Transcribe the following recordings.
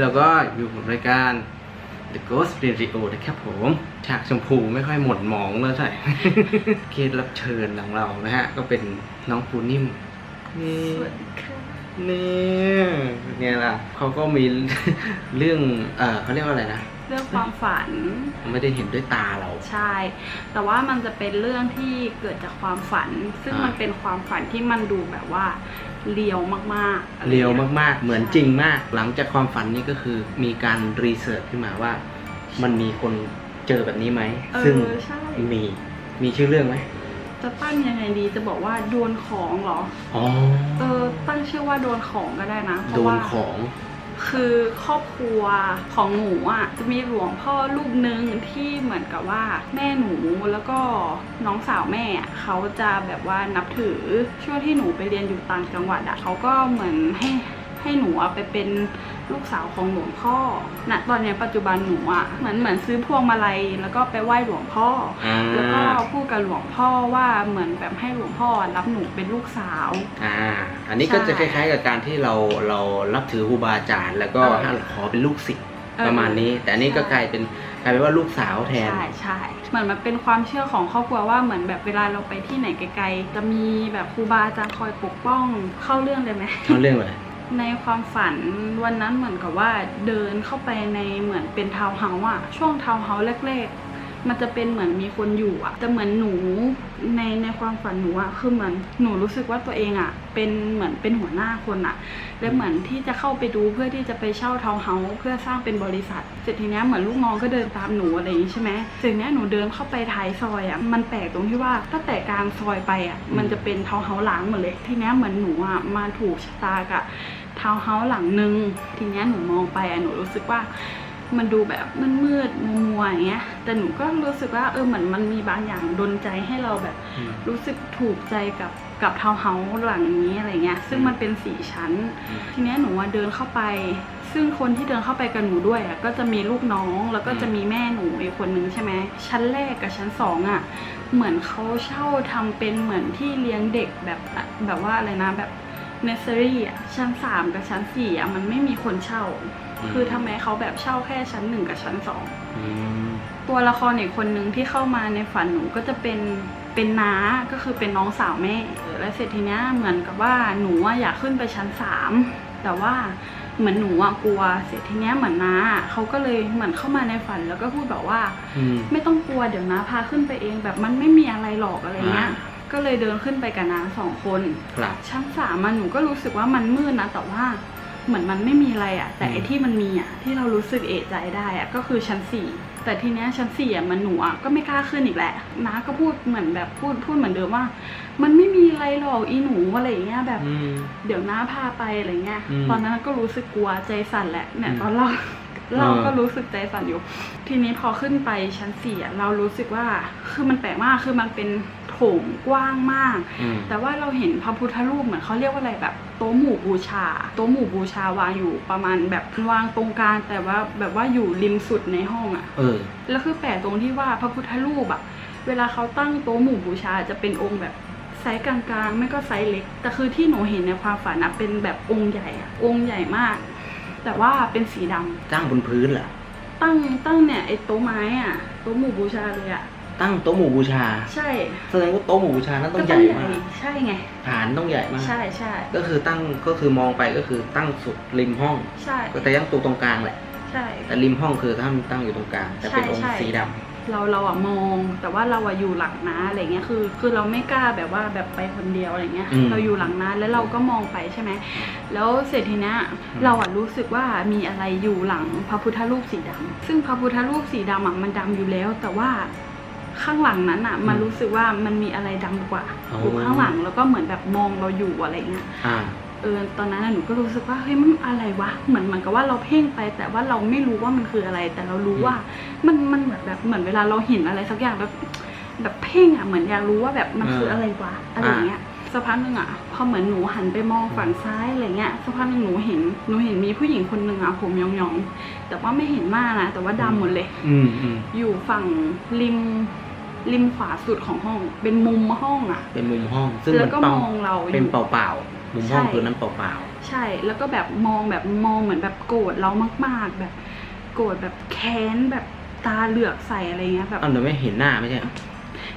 เราก็อยู่กับรายการ The Ghost Radio นะครับผมฉากชมพูไม่ค่อยหม่นหมองแล้วใช่เคสรับเชิญของเรานะฮะ ก็เป็นน้องปูนิ่มนี่สวัสดีค่ะนี่เนี่ยล่ะเขาก็มีเรื่อง เออเขาเรียกว่าอะไรนะ เรื่องความฝัน ไม่ได้เห็นด้วยตาเรา ใช่ แต่ว่ามันจะเป็นเรื่องที่เกิดจากความฝัน ซึ่งอ่ามัมันเป็นความฝันที่มันดูแบบว่าเลียวมากๆอะไรเรียวงี้มากๆ เหมือนจริงมาก หลังจากความฝันนี้ก็คือมีการรีเสิร์ชขึ้นมาว่า มันมีคนเจอแบบนี้ไหมเอซึ่งอใช่มี มีชื่อเรื่องไหมจะตั้งยังไงดีจะบอกว่าโดนของเหรอ อ๋อ เออตั้งชื่อว่าโดนของก็ได้นะ เพโดราะนว่าของ คือครอบครัวของหนูอะจะมีหลวงพ่อรูปหนึ่งที่เหมือนกับว่า แม่หนูแล้วก็น้องสาวแม่อะเขาจะแบบว่านับถือช่วงที่หนูไปเรียนอยู่ต่างจังหวัดอะเขาก็เหมือนให้ให้หนูไปเป็น ลูกสาวของหลวงพ่อณตอนเนี้ยปัจจุบันหนูอะเหมือนเหมือนซื้อพวงมาลัยแล้วก็ไปไหว้หลวงพ่ออ่าแล้วก็พูดกับหลวงพ่อว่าเหมือนแบบให้หลวงพ่อรับหนูเป็นลูกสาวอ่าอันนี้ก็ใช่จะคล้ายๆกับการที่เราเรารับถือครูบาอาจารย์ แล้วก็เออขอเป็นลูกศิษย์เออประมาณนี้ แต่อันนี้ก็ใช่กลายเป็นกลายเป็นว่าลูกสาวแทน ใช่ใช่เหมือนมันเป็นความเชื่อของครอบครัวว่าเหมือนแบบเวลาเราไปที่ไหนไกลๆ จะมีแบบครูบาอาจารย์คอยปกป้องเข้าเรื่องเลยไหมเขาเรื่องอะไร ในความฝันวันนั้นเหมือนกับว่าเดินเข้าไปในเหมือนเป็นทาวน์เฮาส์อะช่วงทาวน์เฮาส์แรกๆ มันจะเป็นเหมือนมีคนอยู่อะแต่เหมือนหนูในในความฝันหนูอะคือเหมือนหนูรู้สึกว่าตัวเองอะเป็นเหมือนเป็นหัวหน้าคนอะและเหมือนที่จะเข้าไปดูเพื่อที่จะไปเช่าทาวน์เฮาส์เพื่อสร้างเป็นบริษัท เสร็จทีเนี้ยเหมือนลูกน้องก็เดินตามหนูอะไรอย่างนี้ใช่ไหมเสร็จเนี้ยหนูเดินเข้าไปท้ายซอยอะมันแปลกตรงที่ว่าตั้งแต่กลางซอยไปอะมันจะเป็นทาวน์เฮาส์ล้างหมดเลย ทีเนี้ยเหมือนหนูอะมาถูกชะตากับทาวน์เฮาส์หลังหนึ่งทีเนี้ยหนูมองไปอะหนูรู้สึกว่า มันดูแบบมืดๆมัวๆอย่างเงี้ย แต่หนูก็รู้สึกว่าเออเหมือนมันมีบางอย่างดนใจให้เราแบบอืมรู้สึกถูกใจกับกับทาวน์เฮาส์หลังนี้อะไรเงี้ย ซึ่งมันเป็นสี่ชั้นอืมทีเนี้ยหนูว่าเดินเข้าไป ซึ่งคนที่เดินเข้าไปกับหนูด้วยอะก็จะมีลูกน้องแล้วก็จะมีแม่หนูอีกคนนึงใช่ไหมชั้นแรกกับชั้นสองอะเหมือนเขาเช่าทำเป็นเหมือนที่เลี้ยงเด็กแบบแบบว่าอะไรนะแบบ เนสเซอรี่อะชั้นสามกับชั้นสี่อะมันไม่มีคนเช่าคือทำไมเขาแบบเช่าแค่ชั้นหนึ่งกับชั้นสองอืมตัวละครอีกคนนึงที่เข้ามาในฝันหนูก็จะเป็นเป็นน้าก็คือเป็นน้องสาวแม่เออแล้วเสร็จทีเนี้ยเหมือนกับว่าหนูอะอยากขึ้นไปชั้นสามแต่ว่าเหมือนหนูอะกลัวเสร็จทีเนี้ยเหมือนน้าเขาก็เลยเหมือนเข้ามาในฝันแล้วก็พูดแบบว่า อืม ไม่ต้องกลัวเดี๋ยวน้าพาขึ้นไปเองแบบมันไม่มีอะไรหรอกอะไรเงี้ย อ่า ก็เลยเดินขึ้นไปกับน้าสองคนครับชั้นสามมันหนูก็รู้สึกว่ามันมืดนะแต่ว่าเหมือนมันไม่มีอะไรอะแต่ไออืมที่มันมีอะที่เรารู้สึกเอะใจได้อะก็คือชั้นสี่แต่ทีเนี้ยชั้นสี่อะมันหนูอะก็ไม่กล้าขึ้นอีกแหละน้าก็พูดเหมือนแบบพูดพูดเหมือนเดิมว่า มันไม่มีอะไรหรอกอีหนูอะไรอย่างเงี้ยแบบอืมเดี๋ยวน้าพาไปอะไรเงี้ยอืมตอนนั้นก็รู้สึกกลัวใจสั่นแหละเนี่ยอืมตอนเราเราเออก็รู้สึกใจสั่นอยู่ ทีนี้พอขึ้นไปชั้นสี่อะเรารู้สึกว่าคือมันแปลกมากคือมันเป็น โถงกว้างมาก อืม แต่ว่าเราเห็นพระพุทธรูปเหมือนเขาเรียกว่าอะไรแบบโต๊ะหมู่บูชา โต๊ะหมู่บูชาวางอยู่ประมาณแบบวางตรงกลางแต่ว่าแบบว่าอยู่ริมสุดในห้องอะ เออ แล้วคือแปลกตรงที่ว่าพระพุทธรูปอะเวลาเขาตั้งโต๊ะหมู่บูชาจะเป็นองค์แบบไซส์กลางๆ ไม่ก็ไซส์เล็ก แต่คือที่หนูเห็นในความฝันอะเป็นแบบองค์ใหญ่อะองค์ใหญ่มาก แต่ว่าเป็นสีดำตั้งบนพื้นเหรอตั้งตั้งเนี่ยไอ้โต๊ะไม้อะโต๊ะหมู่บูชาเลยอะ ตั้งโต๊ะหมู่บูชาใช่แสดงว่าโต๊ะหมู่บูชานั้นต้องก็ใหญ่มากใช่ไงฐานต้องใหญ่มาก ใช่ใช่ก็คือตั้งก็คือมองไปก็คือตั้งสุดริมห้องใช่ก็แต่ยังตัวตรงกลางแหละใช่แต่ริมห้องคือถ้ามันตั้งอยู่ตรงกลางแต่เป็นใช่องค์ใช่สีดเราเราอะมองแต่ว่าเราอะอยู่หลังนะอะไรเงี้ยคือ คือเราไม่กล้าแบบว่าแบบไปคนเดียวอะไรเงี้ยอืมเราอยู่หลังนะแล้วเราก็มองไปใช่ไหมแล้วเสร็จทีเนี้ยอืมเราอะรู้สึกว่ามีอะไรอยู่หลังพระพุทธรูปสีดำซึ่งพระพุทธรูปสีดำอะมันดำอยู่แล้ว แต่ว่า ข้างหลังนั้นอะมันรู้สึกว่ามันมีอะไรดำกว่าอยู่ข้างหลังแล้วก็เหมือนแบบมองเราอยู่อะไรเงี้ยำอ่าเออตอนนั้นน่ะหนูก็รู้สึกว่าเฮ้ยมันอะไรวะเหมือนเหมือนกับว่าเราเพ่งไป แต่ว่าเราไม่รู้ว่ามันคืออะไร แต่เรารู้อืมว่า มันมันเหมือนแบบเหมือนเวลาเราเห็นอะไรสักอย่างแบบแบบเพ่งอะเหมือนอยากรู้ว่าแบบมันคืออะไรวะอะไรอย่างเงี้ยสักพักหนึ่งอะพอเหมือนหนูหันไปมองฝั่งซ้ายอะไรเงี้ยสักพักหนึ่งหนูเห็นหนูเห็นมีผู้หญิงคนหนึ่งอะผมยองๆแต่ว่าไม่เห็นมากนะแต่ว่าดำหมดเลย อืมอืมอยู่ฝั่งริม ริมขวาสุดของห้อง เป็นมุมห้องอะ เป็นมุมห้อง ซึ่งแล้มัวนก็เปล่ามองเราอยู่เป็นเปล่าๆมุมห้องใช่คือนั้นเปล่าใช่ แล้วก็แบบมองแบบมองเหมือนแบบโกรธเรามาก ๆ แบบโกรธแบบแค้นแบบตาเหลือกใส่อะไรเงี้ยแบบอ้าวแต่ไม่เห็นหน้าไม่ใช่เหรอ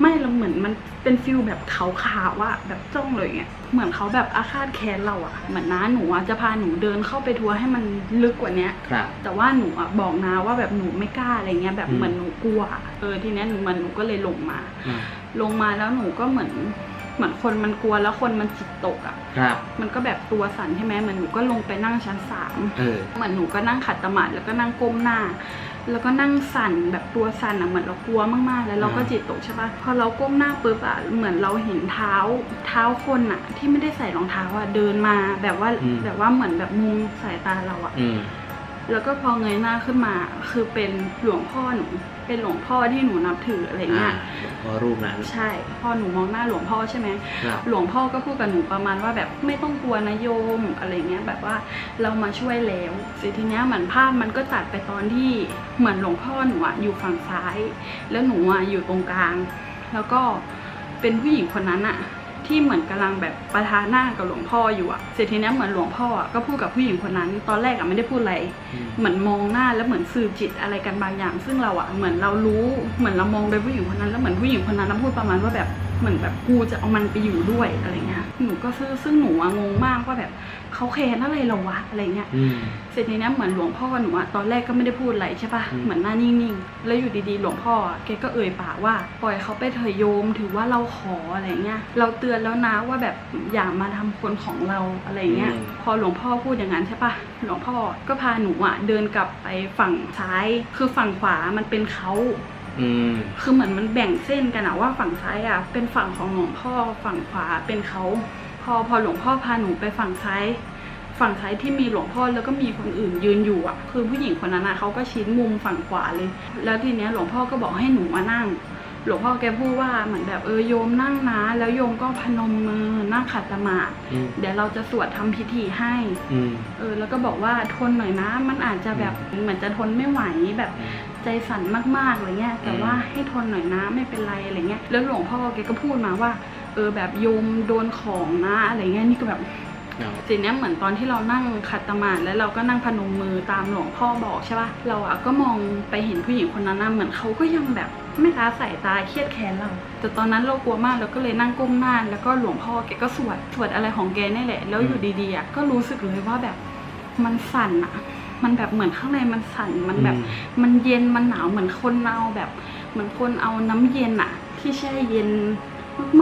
ไม่เราเหมือนมันเป็นฟิลแบบขาวๆอะแบบจ้องเลยเงี้ยเหมือนเขาแบบอาฆาตแค้นเราอะเหมือนน้าหนูอะจะพาหนูเดินเข้าไปทัวร์ให้มันลึกกว่าเนี้ยครับ แต่ว่าหนูอะบอกนาว่าแบบหนูไม่กล้าอะไรเงี้ยแบบอืม เหมือนหนูกลัวอะเออทีเนี้ยหนูเหมันหนูก็เลยลงมาอ่าลงมาแล้วหนูก็เหมือน เหมือนคนมันกลัวแล้วคนมันจิตตกอะครับมันก็แบบตัวสั่นใช่ไหมเหมือนหนูก็ลงไปนั่งชั้นสาม เออ เหมือนหนูก็นั่งขัดสมาธิแล้วก็นั่งก้มหน้า แล้วก็นั่งสั่นแบบตัวสั่นอะเหมือนเรากลัวมากๆ แล้วเราก็อ่าจิตตกใช่ปะพอเราก้มหน้าปุ๊บอะเหมือนเราเห็นเท้าเท้าคนอะที่ไม่ได้ใส่รองเท้าอะเดินมาแบบว่าแบบว่าเหมือนแบบมุมสายตาเราอะอืม แล้วก็พอเงยหน้าขึ้นมา คือเป็นหลวงพ่อหนู เป็นหลวงพ่อที่หนูนับถืออะไรอ่าเงี้ยพอรูปนั้น ใช่ พอหนูมองหน้าหลวงพ่อใช่ไหมครับหลวงพ่อก็พูดกับหนูประมาณว่าแบบไม่ต้องกลัวนะโยมอะไรเงี้ยแบบว่าเรามาช่วยแล้วเสร็จทีเนี้ยเหมือนภาพมันก็ตัดไปตอนที่เหมือนหลวงพ่อหนูอะอยู่ฝั่งซ้าย แล้วหนูอะอยู่ตรงกลาง แล้วก็เป็นผู้หญิงคนนั้นอะ ที่เหมือนกำลังแบบประทานหน้ากับหลวงพ่ออยู่อะเสร็จทีนี้เหมือนหลวงพ่ออะก็พูดกับผู้หญิงคนนั้น ตอนแรกอะไม่ได้พูดอะไรเหมือนมองหน้าแล้วเหมือนสื่อจิตอะไรกันบางอย่าง ซึ่งเราอะเหมือนเรารู้เหมือนเรามองไปผู้หญิงคนนั้นแล้วเหมือนผู้หญิงคนนั้นนะพูดประมาณว่าแบบเหมือนแบบกูจะเอามันไปอยู่ด้วยอะไรเงี้ย หนูก็ซึ่งซึ่งหนูอะงงมากว่าแบบเขาแค้นอะไรเราวะอะไรเงี้ย อืม เสร็จทีนี้เหมือนหลวงพ่อหนูอะตอนแรกก็ไม่ได้พูดอะไรใช่ปะอืม เหมือนหน้านิ่งๆ แล้วอยู่ดีๆ หลวงพ่ออะแกก็เอ่ยปากว่าปล่อยเขาไปเถอะโยมถือว่าเราขออะไรเงี้ย เราเตือนแล้วนะว่าแบบอย่ามาทำคนของเราอะไรเงี้ยพอหลวงพ่อพูดอย่างนั้นใช่ปะหลวงพ่อก็พาหนูอะเดินกลับไปฝั่งซ้าย คือฝั่งขวามันเป็นเขา อืม คือเหมือนมันแบ่งเส้นกันอะว่าฝั่งซ้ายอะเป็นฝั่งของหลวงพ่อฝั่งขวาเป็นเขาพอพอหลวงพ่อพาหนูไปฝั่งซ้าย ฝั่งซ้ายที่มีหลวงพ่อแล้วก็มีคนอื่นยืนอยู่อะคือผู้หญิงคนนั้นอะเขาก็ชี้มุมฝั่งขวาเลย แล้วทีเนี้ยหลวงพ่อก็บอกให้หนูมานั่ง หลวงพ่อแกพูดว่าเหมือนแบบเออโยมนั่งนะ แล้วโยมก็พนมมือนั่งขัดสมาธิอืม เดี๋ยวเราจะสวดทำพิธีให้ อืม เออแล้วก็บอกว่าทนหน่อยนะ มันอาจจะแบบเหมือนจะทนไม่ไหวแบบ ใจสั่นมากๆอะไรเงี้ยแต่ว่าให้ทนหน่อยนะไม่เป็นไรอะไรเงี้ยแล้วหลวงพ่อแกก็พูดมาว่า เออแบบโยมโดนของนะอะไรเงี้ยนี่ก็แบบเอาทีเนี้ยเหมือนตอนที่เรานั่งขัดสมาธิแล้วเราก็นั่งพนมมือตามหลวงพ่อบอกใช่ปะเราอะก็มองไปเห็นผู้หญิงคนนั้นนะเหมือนเขาก็ยังแบบไม่ละสายตาเครียดแค้นเราแต่ตอนนั้นเรากลัวมากเราก็เลยนั่งก้มหน้าแล้วก็หลวงพ่อแกก็สวดสวดอะไรของแกนี่แหละ แล้วอยู่ดีๆอะก็รู้สึกเลยว่าแบบมันสั่นอะ มันแบบเหมือนข้างในมันสั่นมันแบบ มันเย็นมันหนาวเหมือนคนเอาแบบเหมือนคนเอาน้ำเย็นอะที่แช่เย็น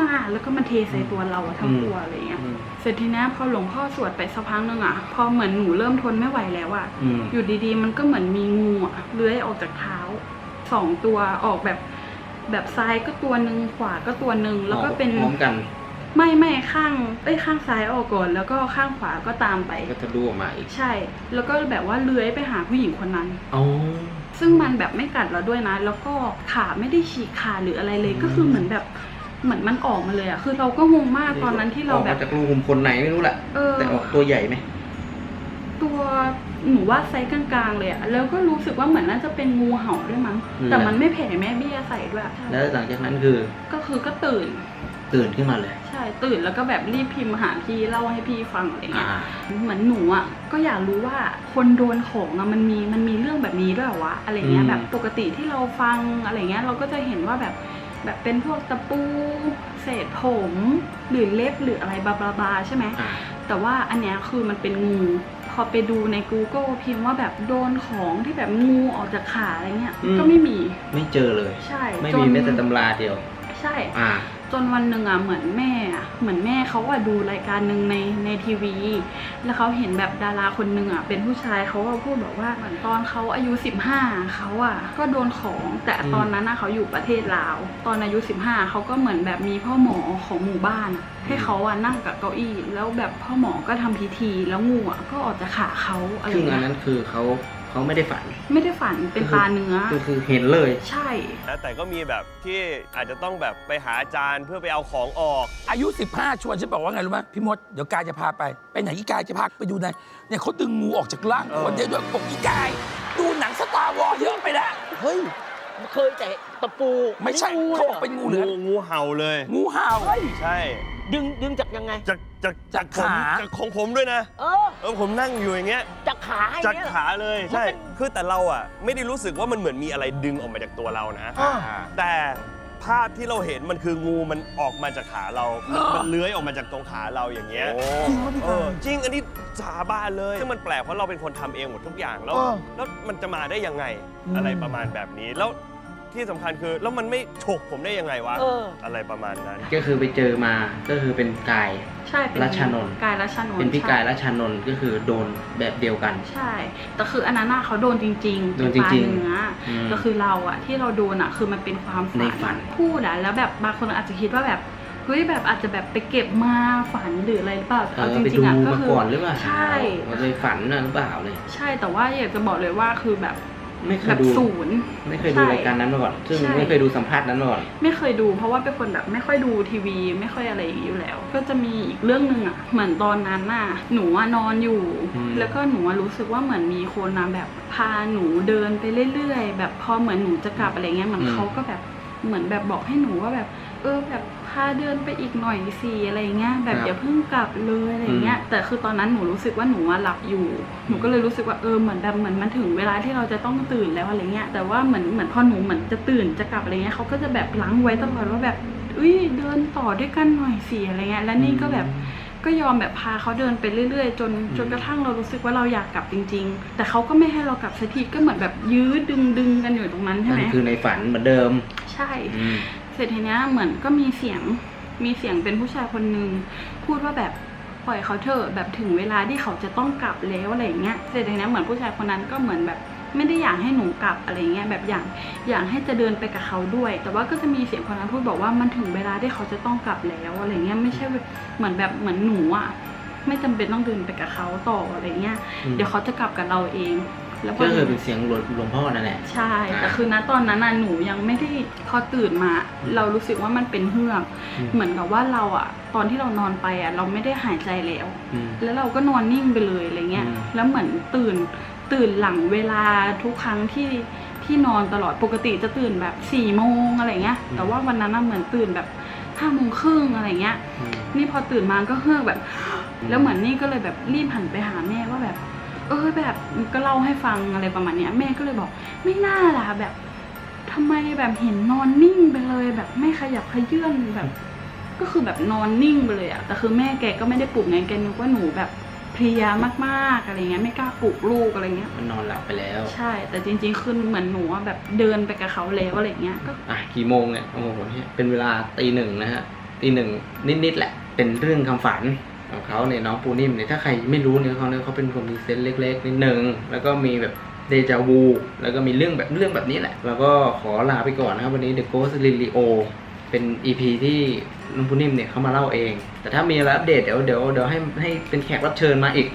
มากๆแล้วก็มาเทใส่ตัวเราอะทั้งตัวอะไรเงี้ยอืมเสร็จทีเนี้ยพอหลวงพ่อสวดไปสักพักหนึงอะพอเหมือนหนูเริ่มทนไม่ไหวแล้วอะอืมอยู่ดีๆ มันก็เหมือนมีงูอะเลื้อยออกจากเท้าสองตัวออกแบบแบบซ้ายก็ตัวหนึ่งขวาก็ตัวหนึ่งแล้วก็เป็นพร้อมกัน ไม่ไม่ข้างเอ้ยข้างซ้ายออกก่อน แล้วก็ข้างขวาก็ตามไป ก็จะดูออกมาอีกใช่ แล้วก็แบบว่าเลื้อยไปหาผู้หญิงคนนั้น อ๋อ ซึ่งมันแบบไม่กัดเราด้วยนะ แล้วก็ขาไม่ได้ฉีกขาดหรืออะไรเลยอืมก็คือเหมือนแบบเหมือนมันออกมาเลยอะคือเราก็งงมากตอนนั้นที่เราออกแบมาบ จากรูขุมขนไหนไม่รู้แหละเออ แต่ออกตัวใหญ่ไหมตัวหนูว่าไซส์กลางๆเลยอะแล้วก็รู้สึกว่าเหมือนน่าจะเป็นงูเห่าด้วยมั้งอืมแต่มันไม่แผ่แม่เบี้ยใส่ด้วยแล้วหลังจากนั้นคือก็คือก็ตื่นตื่นขึ้นมาเลยใช่ ตื่นแล้วก็แบบรีบพิมพ์หาพี่เล่าให้พี่ฟังอะไรอ่าเงี้ยเหมือนหนูอะก็อยากรู้ว่าคนโดนของอะมันมีมันมีเรื่องแบบนี้ด้วยเหรอวะอะไรเงี้ยอืมแบบปกติที่เราฟังอะไรเงี้ยเราก็จะเห็นว่าแบบแบบเป็นพวกตะปูเศษผมหรือเล็บหรืออะไรบลาบลาบลาใช่ไหมอ่าแต่ว่าอันเนี้ยคือมันเป็นงูพอไปดูใน Google พิมพ์ว่าแบบโดนของที่แบบงูออกจากขาอะไรเงี้ยอืมก็ไม่มีไม่เจอเลย ใช่ ไม่จมีนแม้แต่ตำราเดียว ใช่อ่า จนวันหนึ่งอะเหมือนแม่อะเหมือนแม่เขาอะดูรายการหนึ่งในในทีวี แล้วเขาเห็นแบบดาราคนหนึ่งอะเป็นผู้ชายเขาก็พูดบอกว่าเหมือนตอนเขาอายุ 15เขาอะก็โดนของแต่อืมตอนนั้นอะเขาอยู่ประเทศลาว ตอนอายุ 15เขาก็เหมือนแบบมีพ่อหมอของหมู่บ้านอะให้เขาอะนั่งกับเก้าอี้ แล้วแบบพ่อหมอก็ทำพิธีแล้วงูอะก็ออกจากขาเขาอะไรซึ่งอันเงี้ยนั้นคือเขา เขาไม่ได้ฝัน ไม่ได้ฝันเป็นตาเนื้อ ก็คือเห็นเลย ใช่ นะแต่ก็มีแบบที่อาจจะต้องแบบไปหาอาจารย์เพื่อไปเอาของออก อายุ 15 ชวนฉันบอกว่าไงรู้ไหมพี่มดเดี๋ยวกายจะพาไป ไปไหนอีกายจะพาไปดูในเนี่ยเขาดึงงูออกจากร่างคนได้ด้วยบอกอีกาย ดูหนังสตาร์วอร์เยอะไปแล้ว เฮ้ย เคยแต่ตะปูไม่ใช่งูเขาเลยบอกเหรอเป็นงูเหลืงูอมงูเห่าเลย งูเห่า ใช่ดึงดึงจากยังไง จากจากจากผมขา จากของผมด้วยนะ เออ เออผมนั่งอยู่อย่างเงี้ยจาก ขาอย่จากงเงี้ยเหรอ ขาเลยใช่มันเป็นคือแต่เราอะไม่ได้รู้สึกว่ามันเหมือนมีอะไรดึงออกมาจากตัวเรานะ อ่า แต่ภาพที่เราเห็นมันคืองูมันออกมาจากขาเรา มันอ่ามัมันเลื้อยออกมาจากตรงขาเราอย่างเงี้ยเออจริงอันนี้สาบานเลยซึ่งมันแปลกเพราะเราเป็นคนทำเองหมดทุกอย่างแล้ว เออ แล้วมันจะมาได้ยังไงอะไรประมาณแบบนี้ แล้ว ที่สำคัญคือแล้วมันไม่ฉกผมได้ยังไงวะเออ อะไรประมาณนั้น ก็คือไปเจอมาก็คือเป็นกาย ใช่เป็นรัชนนท์ กายรัชนนท์เป็นพี่ใช่กายและชานนท์ก็คือโดนแบบเดียวกัน ใช่ แต่คืออันนั้นน่ะเขาโดนจริงๆโดนจริงๆ ปลาเนื้ออมก็คือเราอะที่เราโดนอะคือมันเป็นความในฝัฝัน พูดอะแล้วแบบบางคนอาจจะคิดว่าแบบเฮ้ยแบบอาจจะแบบไปเก็บมาฝันหรืออะไรหรือเปล่าเอเอาอจไปริดูงๆอะก็มาคือก่อนหรือเปล่าใช่ มันเคยฝันน่ะหรือเปล่าเลย ใช่แต่ว่าอยากจะบอกเลยว่าคือแบบ ไม่เคแบยบดู ศูนย์ ไม่เคยดูใช่รายการนั้นมาก่อน ซึ่งใช่ ไม่เคยดูสัมภาษณ์นั้นมาก่อน ไม่เคยดู เพราะว่าเป็นคนแบบไม่ค่อยดูทีวี ไม่ค่อยอะไรอย่างนี้อยู่แล้ว ก็จะมีอีกเรื่องหนึ่งอะเหมือนตอนนั้นน่ะหนูอะนอนอยู่ อืม แล้วก็หนูอะรู้สึกว่าเหมือนมีคนนะแบบพาหนูเดินไปเรื่อยๆ แบบพอเหมือนหนูจะกลับอะไรเงี้ยเหมือนเขาก็แบบเหมือนแบบบอกให้หนูว่าแบบ เออแบบ พาเดินไปอีกหน่อยสิอะไรเงี้ยแบบอย่าเพิ่งกลับเลยอะไรเงี้ยแต่คือตอนนั้นหนูรู้สึกว่าหนูอะหลับอยู่ หนูก็เลยรู้สึกว่าเออเหมือนแบบเหมือนมันถึงเวลาที่เราจะต้องตื่นแล้วอะไรเงี้ยแต่ว่าเหมือนเหมือนพอหนูเหมือนจะตื่นจะกลับอะไรเงี้ยเขาก็จะแบบล้างไว้ตลอดว่าแบบอุ้ยเดินต่อด้วยกันหน่อยสิอะไรเงี้ยแล้วนี่ก็แบบก็ยอมแบบพาเขาเดินไปเรื่อยๆ จนจนกระทั่งเรารู้สึกว่าเราอยากกลับจริง ๆ แต่เขาก็ไม่ให้เรากลับสักทีก็เหมือนแบบยื้อดึงดึงๆกันอยู่ตรงนั้นใช่นั่ไหมนคือในฝันเหมือนเดิม ใช่อืม เสร็จทีเนี้ยเหมือนก็มีเสียงมีเสียงเป็นผู้ชายคนหนึ่งพูดว่าแบบปล่อยเขาเถอะแบบถึงเวลาที่เขาจะต้องกลับแล้วอะไรอย่างเงี้ยเสร็จทีเนี้ยเหมือนผู้ชายคนนั้นก็เหมือนแบบไม่ได้อยากให้หนูกลับอะไรเงี้ยแบบอยากอยากให้จะเดินไปกับเขาด้วย แต่ว่าก็จะมีเสียงคนนั้นพูดบอกว่ามันถึงเวลาที่เขาจะต้องกลับแล้วอะไรเงี้ยไม่ใช่เหมือนแบบเหมือนหนูอะไม่จำเป็นต้องเดินไปกับเขาต่ออะไรเงี้ยอืมเดี๋ยวเขาจะกลับกับเราเอง แล้วพก็อคือเป็นเสียงหลวงหลวงพ่อนั่นแหละ ใช่ แต่อ่าคือณตอนนั้นน่ะหนูยังไม่ได้พอตื่นมาอืมเรารู้สึกว่ามันเป็นเฮือกอืมเหมือนกับว่าเราอะตอนที่เรานอนไปอะเราไม่ได้หายใจแล้วอืมแล้วเราก็นอนนิ่งไปเลยอะไรเงี้ยอืมแล้วเหมือนตื่นตื่นหลังเวลาทุกครั้งที่ที่นอนตลอดปกติจะตื่นแบบสี่โมงอะไรเงี้ย แต่ว่าวันนั้นน่ะเหมือนตื่นแบบห้าโมงครึ่งอะไรเงี้ยอืมนี่พอตื่นมาก็เฮือกแบบอืมแล้วเหมือนนี่ก็เลยแบบรีบหันไปหาแม่ว่าแบบ เออแบบก็เล่าให้ฟังอะไรประมาณเนี้ย แม่ก็เลยบอก ไม่น่าล่ะแบบทำไมแบบเห็นนอนนิ่งไปเลยแบบไม่ขยับขยื่นแบบ ก็คือแบบนอนนิ่งไปเลยอะแต่คือแม่แกก็ไม่ได้ปลุกไงแกนึกว่าหนูแบบเพลียมากๆอะไรเงี้ยไม่กล้าปลุกลูกอะไรเงี้ยมันนอนหลับไปแล้ว ใช่ แต่จริง ๆ คือเหมือนหนูอะแบบเดินไปกับเขาแล้วอะไรเงี้ยก็อะกี่โมงเนี่ยโอ้โหเนี่ยเป็นเวลาตีหนึ่งนะฮะตีหนึ่งนิดๆแหละ เป็นเรื่องคำฝัน ของเขาเนี่ยน้องปูนิ่มเนี่ยถ้าใครไม่รู้เนี่ยเขาเนี่ยเขาเป็นคนมีเซนส์เล็กๆนิดนึงแล้วก็มีแบบเดจาวูแล้วก็มีเรื่องแบบเรื่องแบบนี้แหละ แล้วก็ขอลาไปก่อนนะครับวันนี้ The Ghost l i l i o เป็น EP ที่น้องปูนิ่มเนี่ยเขามาเล่าเอง แต่ถ้ามีอะไรอัปเดตเดี๋ยวเดี๋ยวเดี๋ยวให้ให้เป็นแขกรับเชิญมาอีก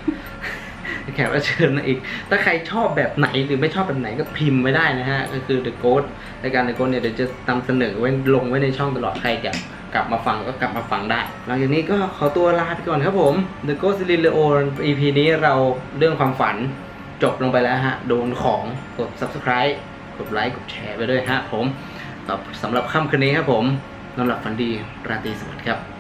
แขกรับเชิญมาอีก ถ้าใครชอบแบบไหนหรือไม่ชอบแบบไหนก็พิมพ์ไว้ได้นะฮะ ก็คือ The Ghost รายการ The Ghost เนี่ยเดี๋ยวจะนำเสนอไว้ลงไว้ในช่องตลอดใครจะกลับมาฟังก็กลับมาฟังได้ หลังจากนี้ก็ขอตัวลาไปก่อนครับผม The Ghost l i l i o EP นี้เราเรื่องความฝันจบลงไปแล้วฮะ โดนของกด subscribe กดไลค์กดแชร์ไปด้วยฮะผมสำหรับค่ำคืนนี้ครับผมนอนหลับฝันดีราตรีสวัสดิ์ครับ